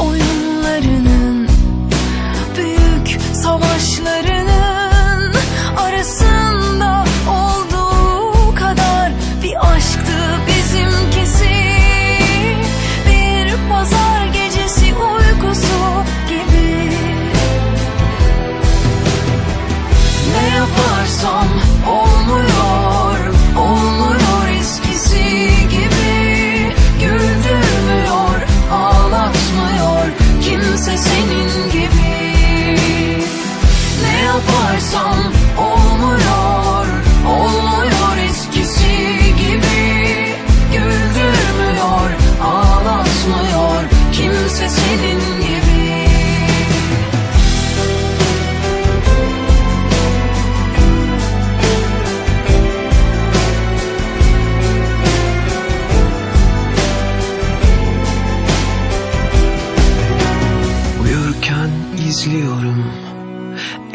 Oyunlarının Büyük savaşlarının Arası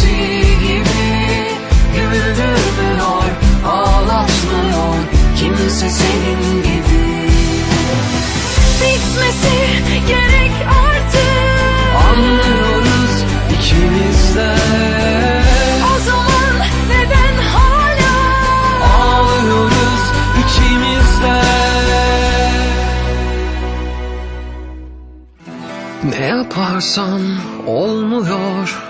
eskisi gibi Güldürmüyor, ağlatmıyor kimse senin gibi. Bitmesi gerek artık. Anlıyoruz ikimiz de. O neden hala? Ağlıyoruz ikimiz de. Ne yaparsan olmuyor